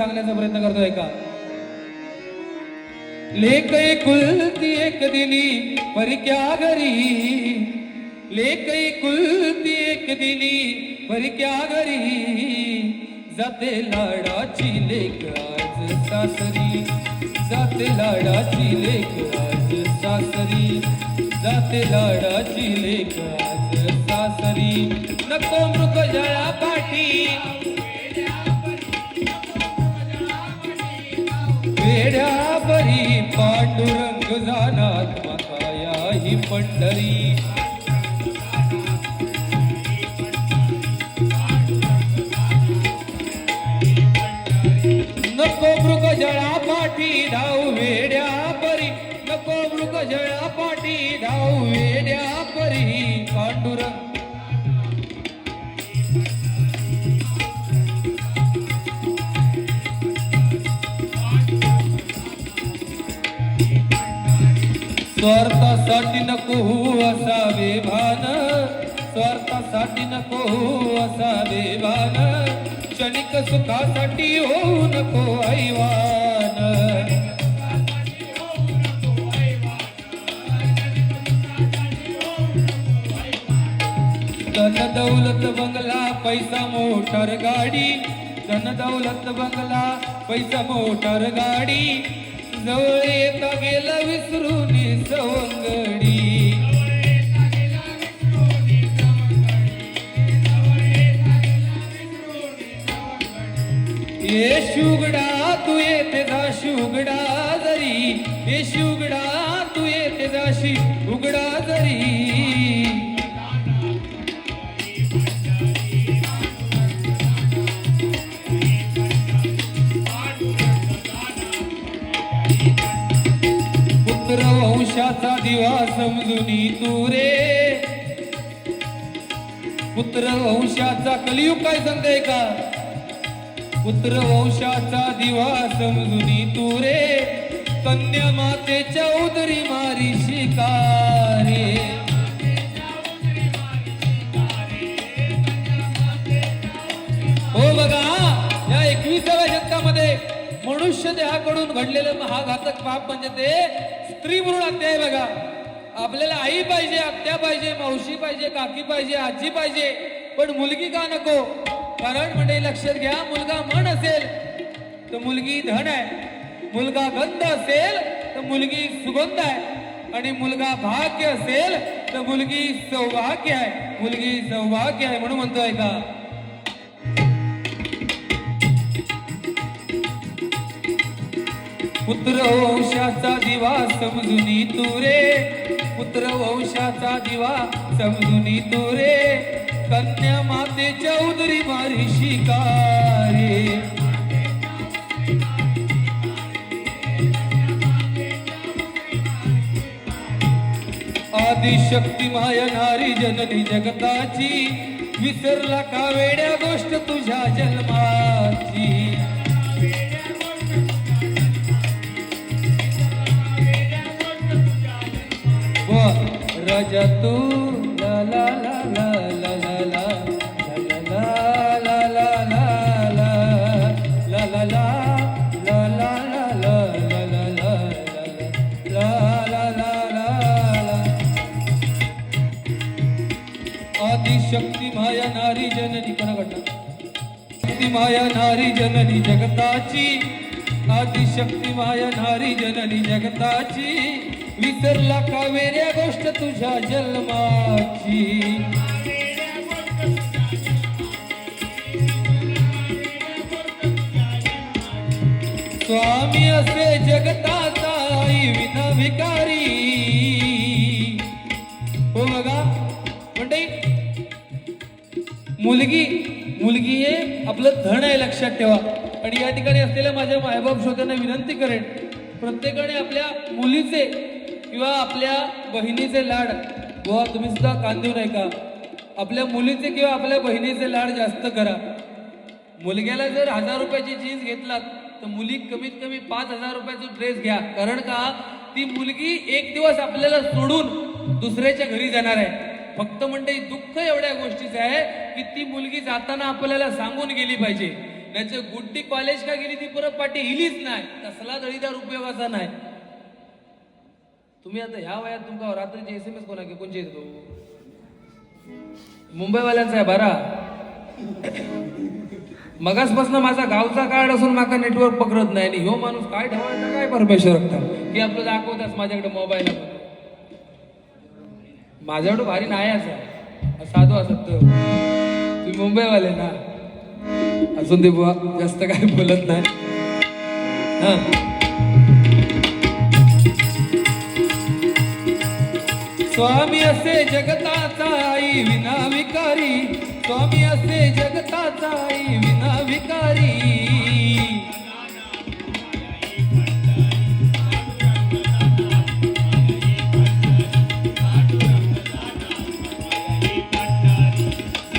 सांगण्याचा प्रयत्न करतोय का? लेक कुलती एक दिली परिक्या घरी? लेक कुलती एक दिली परिक्या घरी? जाते लाडाची लेख आज सासरी जाते लाडाची लेख आज सासरी जाते लाडाची लेख आज सासरी. नको मृग जळा पाठी वेड्या बरी पांडुरंग झाला माता ही पंढरी. नको मृग जळा पाठी धाव वेड्या परी नको मृग जळा पाठी धाव वेड्या परी पांडुरंग स्वार्थासाठी नको हो असावे भान. स्वार्थासाठी नको हो असावे भान. क्षणिक सुखासाठी होऊ नको ऐवान. धन दौलत बंगला पैसा मोटर गाडी. धन दौलत बंगला पैसा मोटर गाडी. जवळ येता गेला विसरून सवंगडी ये शुगडा तू येते जा शुगडा जरी. ये शुगडा तू येते जाशी उघडा जरी. वंशाचा दिवा समजुनी तू रे. पुत्र वंशाचा कलियुग काय सांगते का? पुत्र वंशाचा दिवा समजुनी तू रे. कन्या मातेच्या उदरी मारी शिकारे. हो बघा या एकविसाव्या शतकामध्ये मनुष्य देहाकडून घडलेलं महाघातक पाप म्हणजे ते स्त्री म्हणून अध्याय बघा. आपल्याला आई पाहिजे आत्या पाहिजे मावशी पाहिजे काकी पाहिजे आजी पाहिजे. पण मुलगी का नको? कारण म्हणजे लक्षात घ्या मुलगा मन असेल तर मुलगी धन आहे. मुलगा गंध असेल तर मुलगी सुगंध आहे. आणि मुलगा भाग्य असेल तर मुलगी सौभाग्य आहे. मुलगी सौभाग्य आहे म्हणून म्हणतोय का? पुत्र वंशाचा दिवा समजुनी तू रे. पुत्र वंशाचा दिवा समजुनी तू रे. कन्या मातेच्या उदरी मारी शिकारे. आदिशक्ती माया नारी जननी जगताची विसरला का वेड्या गोष्ट तुझ्या जन्माची. राजा तू ला ला ला ला ला ला ला ला ला ला ला ला ला ला ला माया नारी जननी कोणाकडनं शक्ती माया नारी जननी जगताची आदिशक्ती माया नारी जननी जगताची विसरला का वेऱ्या गोष्ट तुझ्या जन्माची? स्वामी असे जगताचा विना भिकारी हो बघा म्हणजे मुलगी मुलगी हे आपलं धन आहे लक्षात ठेवा. आणि या ठिकाणी असलेल्या माझ्या मायबाप श्रोत्यांना विनंती करेन प्रत्येकाने आपल्या मुलीचे किंवा आपल्या बहिणीचे लाड बुवा तुम्ही सुद्धा कांदेऊ नाही का आपल्या मुलीचे किंवा आपल्या बहिणीचे लाड जास्त करा. मुलग्याला जर हजार रुपयाची जीन्स घेतलात तर मुली कमीत कमी पाच हजार रुपयाचा ड्रेस घ्या. कारण का? ती मुलगी एक दिवस आपल्याला सोडून दुसऱ्याच्या घरी जाणार आहे. फक्त म्हणजे दुःख एवढ्या गोष्टीचं आहे की ती मुलगी जाताना आपल्याला सांगून गेली पाहिजे. त्याचे गुड्डी कॉलेज का गेली ती परत पाठी हिलीच नाही. तसला दळीदार उपयोगाचा नाही. तुम्ही आता ह्या वयात तुमका रात्रीचे एस एम एस कोणा कोणचे येतो? मुंबईवाल्यांचा आहे बरा. मगासपासून माझा गावचा कार्ड असून माका नेटवर्क पकडत नाही आणि ह्यो माणूस काय ठेवायचा काय परमेश्वर रखता? की आपलं दाखवतास माझ्याकडे मोबाईल माझ्याकडे भारी नाही असं. साधू असत तुम्ही मुंबईवाले ना? असून ते बुवा जास्त काही बोलत नाही. हा. असे जगताचा आई विना विकारी स्वामी असे जगताचा आई विना विकारी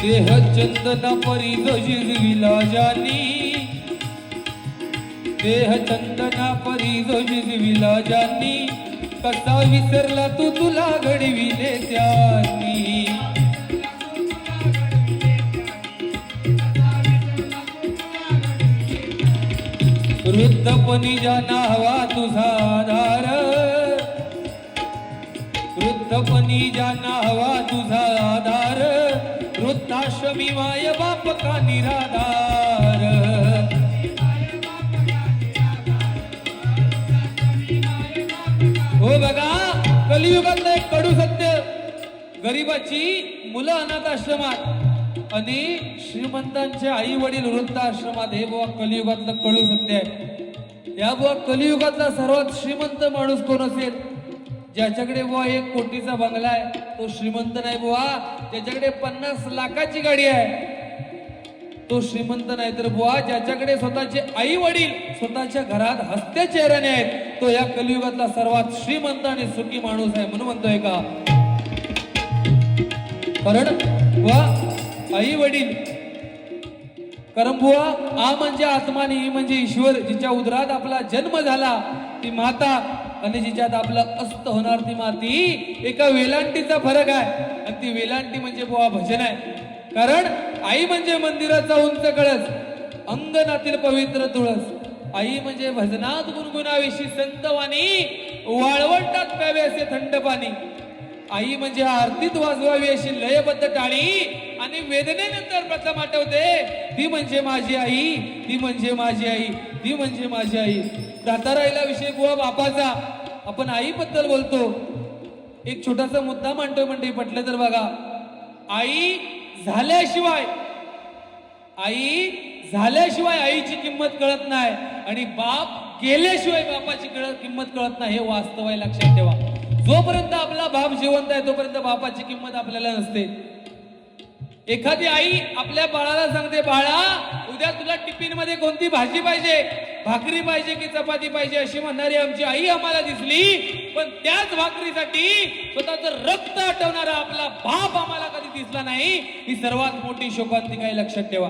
देह चंदना परी जिजविला जानी. देह चंदना परी जिजविला जानी. कसा विसरला तू तुला घडविले त्यानी? वृद्धपणी जाना हवा तुझा आधार. वृद्धपणी जाना हवा तुझा आधार. वृद्धाश्रमी माय बापका निराधार? कलियुगातलं एक कडू सत्य. गरीबाची मुलं अनाथ आश्रमात आणि श्रीमंतांचे आई वडील वृद्ध आश्रमात हे बुवा कलियुगातलं कडू सत्य आहे. या बुवा कलियुगातला सर्वात श्रीमंत माणूस कोण असेल? ज्याच्याकडे बुवा एक कोटीचा बंगला आहे तो श्रीमंत नाही बुवा. ज्याच्याकडे पन्नास लाखाची गाडी आहे तो श्रीमंत नाही तर बुवा ज्याच्याकडे स्वतःचे आई वडील स्वतःच्या घरात हस्त्या चेहऱ्याने आहेत तो या कलियुगातला सर्वात श्रीमंत आणि सुखी माणूस आहे म्हणून म्हणतोय का? कारण बुवा आई वडील कारण बुवा आ म्हणजे आत्मा आणि म्हणजे ईश्वर जिच्या उदरात आपला जन्म झाला ती माता आणि जिच्यात आपलं अस्त होणार ती माती एका वेलांटीचा फरक आहे. आणि ती वेलांटी म्हणजे बुवा भजन आहे. कारण आई म्हणजे मंदिराचा उंच कळस अंगणातील पवित्र तुळस. आई म्हणजे भजनात गुणगुणाविषयी संतवाणी वाळवंटात प्यावे असे थंड पाणी. आई म्हणजे आरतीत वाजवावी अशी लयबद्ध टाळी आणि वेदनेनंतर प्रथम आठवते ती म्हणजे माझी आई ती म्हणजे माझी आई ती म्हणजे माझी आई. दाताराईला विषय बुवा बापाचा. आपण आईबद्दल बोलतो. एक छोटासा मुद्दा मांडतोय म्हणजे पटलं तर बघा. आई झाल्याशिवाय आई झाल्याशिवाय आईची किंमत कळत नाही आणि बाप गेल्याशिवाय बापाची किंमत कळत नाही हे वास्तव आहे लक्षात ठेवा. जोपर्यंत आपला बाप जिवंत आहे तोपर्यंत बापाची किंमत आपल्याला नसते. एखादी आई आपल्या बाळाला सांगते बाळा उद्या तुला टिफिनमध्ये कोणती भाजी पाहिजे? भाकरी पाहिजे की चपाती पाहिजे अशी म्हणणारी आमची आई आम्हाला दिसली. पण त्याच भाकरीसाठी स्वतःच रक्त आटवणारा आपला बाप आम्हाला कधी दिसला नाही. ही सर्वात मोठी शोकांती काही लक्षात ठेवा.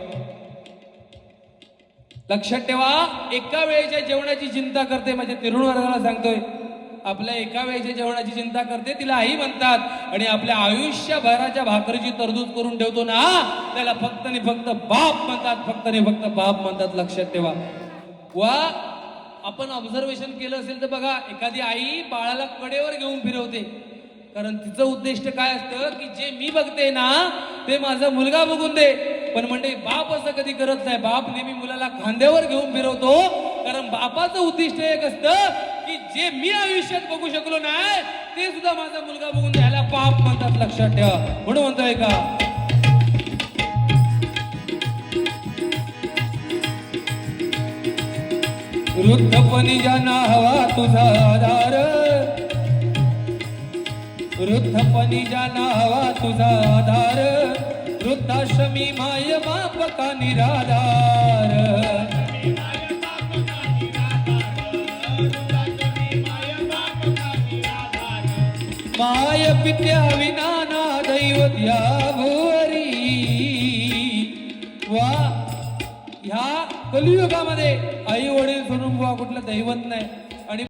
लक्षात ठेवा एका वेळेच्या जेवणाची चिंता करते म्हणजे माझ्या तरुण वर्गाला सांगतोय. आपल्या एका वेळेच्या जेवणाची चिंता करते तिला आई म्हणतात. आणि आपल्या आयुष्यभराच्या भाकरीची तरतूद करून ठेवतो ना त्याला फक्त आणि फक्त बाप म्हणतात फक्त आणि फक्त बाप म्हणतात लक्षात ठेवा. वा आपण ऑब्झर्वेशन केलं असेल तर बघा एखादी आई बाळाला कडेवर घेऊन फिरवते. कारण तिचं उद्दिष्ट काय असतं की जे मी बघते ना ते माझा मुलगा बघून दे. पण म्हणजे बाप असं कधी करत नाही. बाप नेहमी मुलाला खांद्यावर घेऊन फिरवतो. कारण बापाचं उद्दिष्ट एक असतं की जे मी आयुष्यात बघू शकलो नाही ते सुद्धा माझा मुलगा बघून द्यायला बाप म्हणतात लक्षात ठेवा. म्हणून म्हणतोय का? वृद्धपणी ज्यांना हवा तुझा आधार. वृद्धपणी ज्यांना हवा तुझा आधार. वृद्धाश्रमी माय मापका निराधार. माय पित्या विना ना दैवत या भुवरी. वा ह्या कलियुगामध्ये आई